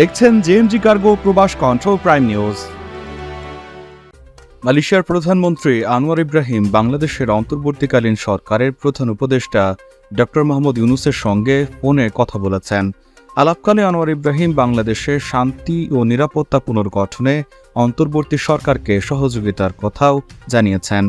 দেখছেন JMG cargo Probash control prime news মালয়েশিয়ার প্রধানমন্ত্রী আনোয়ার ইব্রাহিম বাংলাদেশের অন্তর্বর্তীকালীন সরকারের প্রধান উপদেষ্টা ডক্টর মোহাম্মদ ইউনুসের সঙ্গে ফোনে কথা বলেছেন। আলাপকালে আনোয়ার ইব্রাহিম বাংলাদেশের শান্তি ও নিরাপত্তা পুনর্গঠনে অন্তর্বর্তী সরকারকে সহযোগিতার কথাও জানিয়েছেন।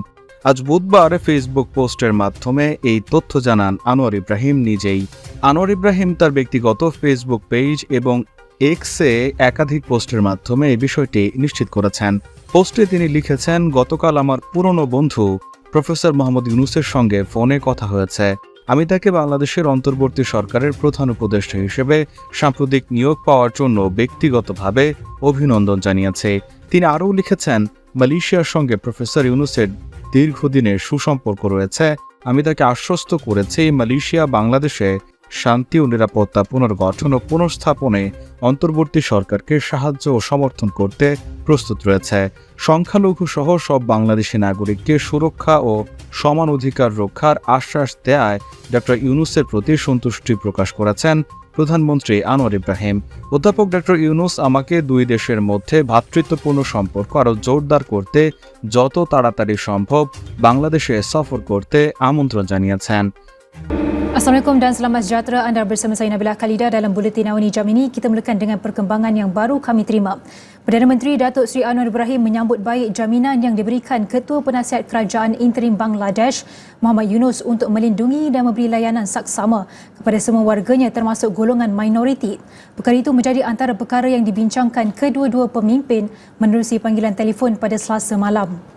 আজ বুধবার ফেসবুক পোস্টের মাধ্যমে এই তথ্য জানান আনোয়ার ইব্রাহিম নিজেই। আনোয়ার ইব্রাহিম তার ব্যক্তিগত ফেসবুক পেজ এবং এক্সে একাধিক পোস্টের মাধ্যমে এই বিষয়টি নিশ্চিত করেছেন। পোস্টে তিনি লিখেছেন, গতকাল আমার পুরনো বন্ধু প্রফেসর মোহাম্মদ ইউনুসের সঙ্গে ফোনে কথা হয়েছে। আমি তাকে বাংলাদেশের অন্তর্বর্তী সরকারের প্রধান উপদেষ্টা হিসেবে সাম্প্রতিক নিয়োগ পাওয়ার জন্য ব্যক্তিগতভাবে অভিনন্দন জানিয়েছে। তিনি আরও লিখেছেন, মালয়েশিয়ার সঙ্গে প্রফেসর ইউনুসের দীর্ঘদিনের সুসম্পর্ক রয়েছে। আমি তাকে আশ্বস্ত করেছি মালয়েশিয়া বাংলাদেশে শান্তি ও নিরাপত্তা পুনর্গঠন ও পুনঃস্থাপনে অন্তর্বর্তী সরকারকে সাহায্য ও সমর্থন করতে প্রস্তুত রয়েছে। সংখ্যালঘু সহ সব বাংলাদেশি নাগরিককে সুরক্ষা ও সমান অধিকার রক্ষার আশ্বাস দেয় ডক্টর ইউনুসের প্রতি সন্তুষ্টি প্রকাশ করেছেন প্রধানমন্ত্রী আনোয়ার ইব্রাহিম। অধ্যাপক ডক্টর ইউনুস আমাকে দুই দেশের মধ্যে ভ্রাতৃত্বপূর্ণ সম্পর্ক আরও জোরদার করতে যত তাড়াতাড়ি সম্ভব বাংলাদেশে সফর করতে আমন্ত্রণ জানিয়েছেন। Assalamualaikum dan selamat sejahtera anda bersama saya Nabila Khalida dalam Buletin Awani Jam ini kita mulakan dengan perkembangan yang baru kami terima. Perdana Menteri Datuk Seri Anwar Ibrahim menyambut baik jaminan yang diberikan Ketua Penasihat Kerajaan Interim Bangladesh Muhammad Yunus untuk melindungi dan memberi layanan saksama kepada semua warganya termasuk golongan minoriti. Perkara itu menjadi antara perkara yang dibincangkan kedua-dua pemimpin menerusi panggilan telefon pada Selasa malam.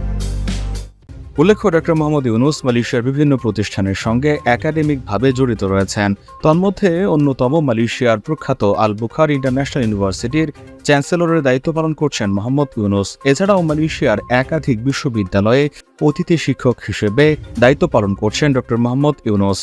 উল্লেখ্য doctor Mohammad Yunus মালয়েশিয়ার বিভিন্ন প্রতিষ্ঠানের সঙ্গে একাডেমিকভাবে জড়িত রয়েছেন। তন্মধ্যে, অন্যতম মালয়েশিয়ার প্রখ্যাত আল বুখার ইন্টারন্যাশনাল ইউনিভার্সিটির চ্যান্সেলরের দায়িত্ব পালন করছেন মোহাম্মদ ইউনুস। এছাড়াও মালয়েশিয়ার একাধিক বিশ্ববিদ্যালয়ে অতিথি শিক্ষক হিসেবে দায়িত্ব পালন করছেন ডক্টর মোহাম্মদ ইউনুস।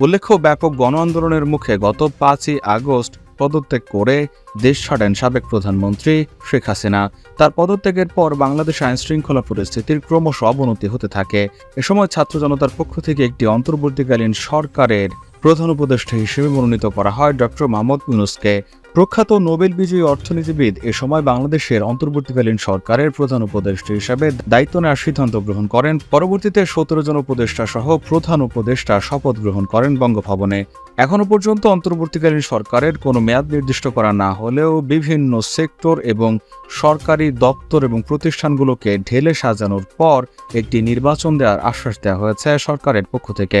উল্লেখ্য, ব্যাপক গণ আন্দোলনের মুখে গত পাঁচই আগস্ট পদত্যাগ করে দেশ ছাড়েন সাবেক প্রধানমন্ত্রী শেখ হাসিনা। তার পদত্যাগের পর বাংলাদেশ আইন শৃঙ্খলা পরিস্থিতির ক্রমশ অবনতি হতে থাকে। এ সময় ছাত্র জনতার পক্ষ থেকে একটি অন্তর্বর্তীকালীন সরকারের প্রধান উপদেষ্টা হিসেবে মনোনীত করা হয় ডক্টর মোহাম্মদ ইউনুসকে। প্রখ্যাত নোবেল বিজয়ী অর্থনীতিবিদ এ সময় বাংলাদেশের অন্তর্বর্তীকালীন সরকারের প্রধান উপদেষ্টা হিসেবে দায়িত্ব নেওয়ার সিদ্ধান্ত গ্রহণ করেন। পরবর্তীতে সতেরো জন উপদেষ্টা সহ প্রধান উপদেষ্টা শপথ গ্রহণ করেন বঙ্গভবনে। এখনও পর্যন্ত অন্তর্বর্তীকালীন সরকারের কোনো মেয়াদ নির্দিষ্ট করা না হলেও বিভিন্ন সেক্টর এবং সরকারি দপ্তর এবং প্রতিষ্ঠানগুলোকে ঢেলে সাজানোর পর একটি নির্বাচন দেওয়ার আশ্বাস দেওয়া হয়েছে সরকারের পক্ষ থেকে।